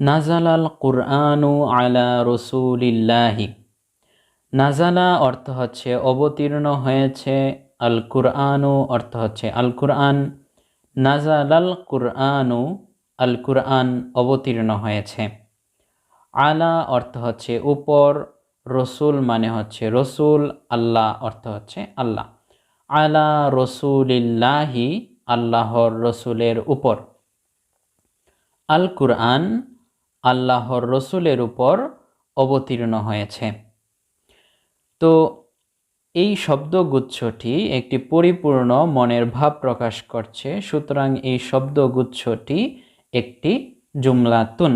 নাজালাল কুরআনু আলা রসুলিল্লাহি। নাজালা অর্থ হচ্ছে অবতীর্ণ হয়েছে, আল কুরআনু অর্থ হচ্ছে আল কুরআন। নাজালাল কুরআনু আল কুরআন অবতীর্ণ হয়েছে। আলা অর্থ হচ্ছে উপর, রসুল মানে হচ্ছে রসুল, আল্লাহ অর্থ হচ্ছে আল্লাহ। আলা রসুলিল্লাহি, আল্লাহর রসুলের উপর। আল কুরআন আল্লাহর রসুলের উপর অবতীর্ণ হয়েছে। তো এই শব্দগুচ্ছটি একটি পরিপূর্ণ মনের ভাব প্রকাশ করছে, সুতরাং এই শব্দগুচ্ছটি একটি জুমলাতুন।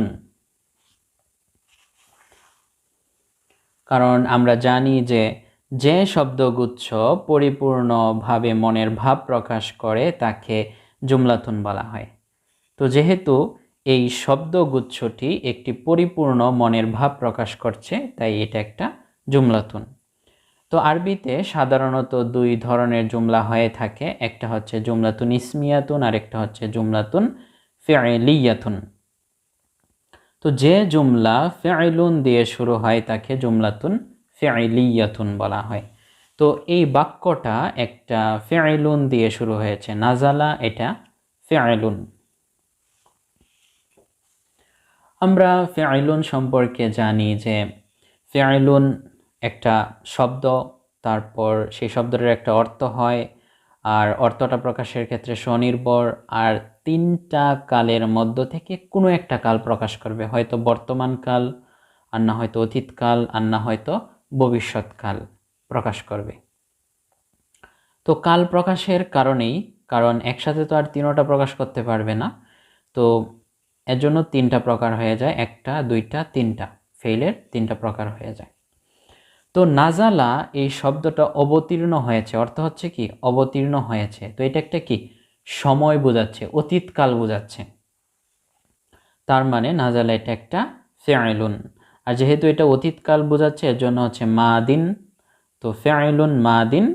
কারণ আমরা জানি যে যে শব্দগুচ্ছ পরিপূর্ণভাবে মনের ভাব প্রকাশ করে, তাকে জুমলাতুন বলা হয়। তো যেহেতু এই শব্দগুচ্ছটি একটি পরিপূর্ণ মনের ভাব প্রকাশ করছে, তাই এটা একটা জুমলাতুন। তো আরবিতে সাধারণত দুই ধরনের জুমলা হয়ে থাকে, একটা হচ্ছে জুমলাতুন ইসমিয়াতুন, আর একটা হচ্ছে জুমলাতুন ফেলিয়াতুন তো যে জুমলা ফেআলুন দিয়ে শুরু হয়, তাকে জুমলাতুন ফেলিয়াতুন বলা হয়। তো এই বাক্যটা একটা ফেআলুন দিয়ে শুরু হয়েছে, নাজালা এটা ফেআলুন আমরা ফেআলুন সম্পর্কে জানি যে ফেআলুন একটা শব্দ, তারপর সেই শব্দটার একটা অর্থ হয়, আর অর্থটা প্রকাশের ক্ষেত্রে স্বনির্ভর, আর তিনটা কালের মধ্য থেকে কোনো একটা কাল প্রকাশ করবে, হয়তো বর্তমান কাল, আর না হয়তো অতীতকাল আর না হয়তো ভবিষ্যৎকাল প্রকাশ করবে। তো কাল প্রকাশের কারণেই, কারণ একসাথে তো আর তিনোটা প্রকাশ করতে পারবে না, তো এর জন্য তিনটা প্রকার হয়ে যায়, একটা, দুইটা, তিনটা। ফেইলের তিনটা প্রকার হয়ে যায়। তো নাজালা এই শব্দটা অবতীর্ণ হয়েছে, অর্থ হচ্ছে কি? অবতীর্ণ হয়েছে। তো এটা একটা কি? সময় বোঝাচ্ছে, অতীতকাল বোঝাচ্ছে। তার মানে নাজালা এটা একটা ফেআলুন আর যেহেতু এটা অতীতকাল বোঝাচ্ছে, এর জন্য হচ্ছে মা দিন তো ফেআলুন মা দিন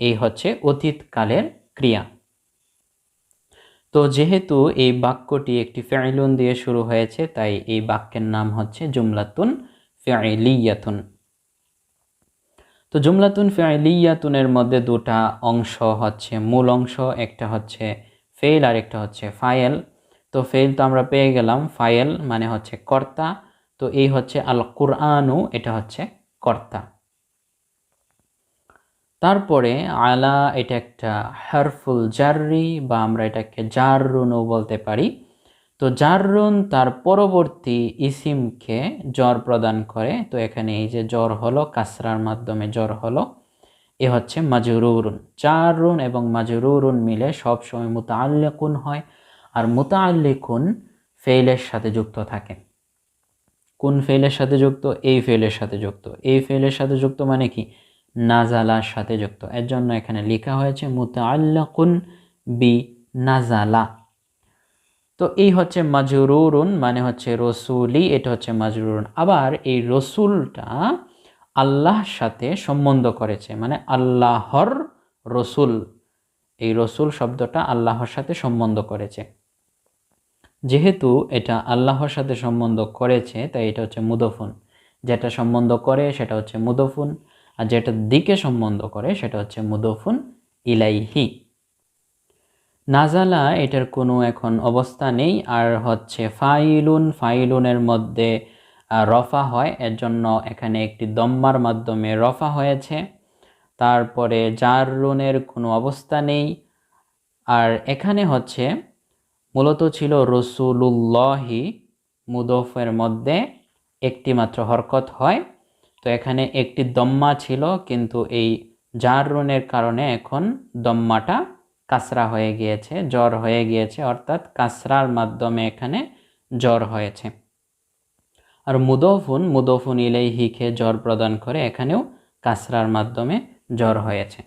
এই হচ্ছে অতীতকালের ক্রিয়া। তো যেহেতু এই বাক্যটি একটি ফেআলুন দিয়ে শুরু হয়েছে, তাই এই বাক্যের নাম হচ্ছে জুমলাতুন ফেআলিয়াতুন তো জুমলাতুন ফেলিয়াতুনের মধ্যে দুটা অংশ হচ্ছে, মূল অংশ একটা হচ্ছে ফেল আর একটা হচ্ছে ফায়েল তো ফেল তো আমরা পেয়ে গেলাম ফায়েল মানে হচ্ছে কর্তা। তো এই হচ্ছে আল কুরআনু এটা হচ্ছে কর্তা। তারপরে আলা এটা একটা হারফুল জাররি বা আমরা এটাকে জাররুনও বলতে পারি। তো জাররুন তার পরবর্তী ইসিমকে জ্বর প্রদান করে। তো এখানে এই যে জ্বর হলো, কাসরার মাধ্যমে জ্বর হলো, এ হচ্ছে মাজরুরুন। জাররুন এবং মাজরুরুন মিলে সবসময় মুতাআল্লিকুন হয় আর মুতাআল্লিকুন ফেইলের সাথে যুক্ত থাকে। কোন ফেইলের সাথে যুক্ত? এই ফেইলের সাথে যুক্ত। এই ফেইলের সাথে যুক্ত মানে কি? নাজালার সাথে যুক্ত। এর জন্য এখানে লেখা হয়েছে মুতাআল্লাকুন বি নাজালা। তো এই হচ্ছে মাজরুরুন মানে হচ্ছে রসুলি, এটা হচ্ছে মাজরুরুন। আবার এই রসুলটা আল্লাহর সাথে সম্বন্ধ করেছে মানে আল্লাহর রসুল। এই রসুল শব্দটা আল্লাহর সাথে সম্বন্ধ করেছে। যেহেতু এটা আল্লাহর সাথে সম্বন্ধ করেছে, তাই এটা হচ্ছে মুদফুন। যেটা সম্বন্ধ করে, সেটা হচ্ছে মুদফুন। আর যেটা দিকে সম্বন্ধ করে সেটা হচ্ছে মুদফুন ইলাইহি। নাজালা এটার কোনো এখন অবস্থা নেই, আর হচ্ছে ফাইলুন, ফাইলুনের মধ্যে রফা হয়। এর জন্য এখানে একটি দম্মার মাধ্যমে রফা হয়েছে। তারপরে জাররুনের কোনো অবস্থা নেই। আর এখানে হচ্ছে মূলত ছিল রসুলুল্লাহি মুদফের মধ্যে একটি মাত্র হরকত হয়। তো এখানে একটি দম্মা ছিল, কিন্তু এই জার রুনের কারণে এখন দম্মাটা কাসরা হয়ে গিয়েছে, জ্বর হয়ে গিয়েছে, অর্থাৎ কাসরার মাধ্যমে এখানে জ্বর হয়েছে। আর মুদফুন মুদফুন ইলেই হিখে জ্বর প্রদান করে, এখানেও কাসরার মাধ্যমে জ্বর হয়েছে।